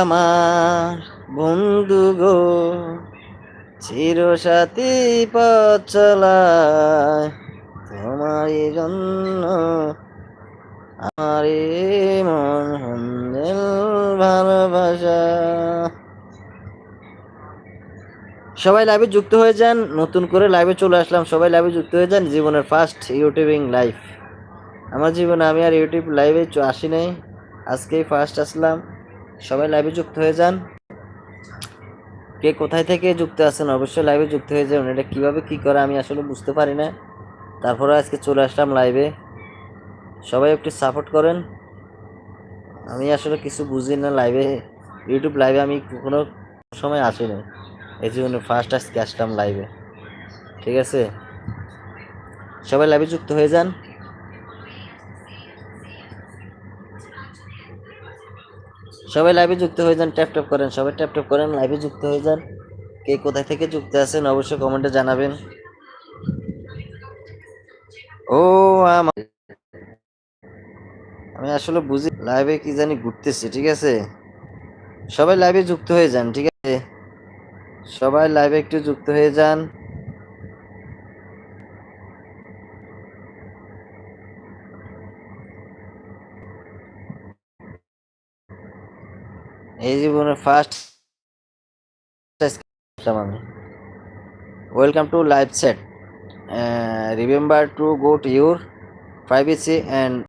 আমার বন্ধু গো চিরসাথী পথ চলায় তোমার জন্য আমার মন হন্দেল ভালোবাসা। সবাই লাইভে যুক্ত হয়ে যান, নতুন করে লাইভে চলে আসলাম। সবাই লাইভে যুক্ত হয়ে যান, জীবনের ফার্স্ট ইউটিউবিং লাইভ আমার জীবনে আমি আর ইউটিউব লাইভে আসি নাই। আজকেই ফার্স্ট আসলাম। সবাই লাইভে যুক্ত হয়ে যান। কে কোথায় থেকে যুক্ত আছেন অবশ্যই লাইভে যুক্ত হয়ে যাবেন এটা কীভাবে কী করে আমি আসলে বুঝতে পারি না। তারপরে আজকে চলে আসলাম লাইভে সবাই একটু সাপোর্ট করেন। আমি আসলে কিছু বুঝি না লাইভে ইউটিউব লাইভে আমি কোনো সময় আসি না এই জন্য ফার্স্ট আজকে আসলাম লাইভে ঠিক আছে? সবাই লাইভে যুক্ত হয়ে যান। সবাই লাইভে যুক্ত হয়ে যান ট্যাপ ট্যাপ করেন, সবাই ট্যাপ ট্যাপ করেন লাইভে যুক্ত হয়ে যান। কে কোথায় থেকে যুক্ত আছেন অবশ্যই কমেন্টে জানাবেন। ও আমার আমি আসলে বুঝি লাইভে কি জানি ঘুরতেছি, ঠিক আছে? সবাই লাইভে যুক্ত হয়ে যান, ঠিক আছে? সবাই লাইভে একটু যুক্ত হয়ে যান। এই জীবনের ফার্স্ট আমি welcome to live set remember to go to your privacy and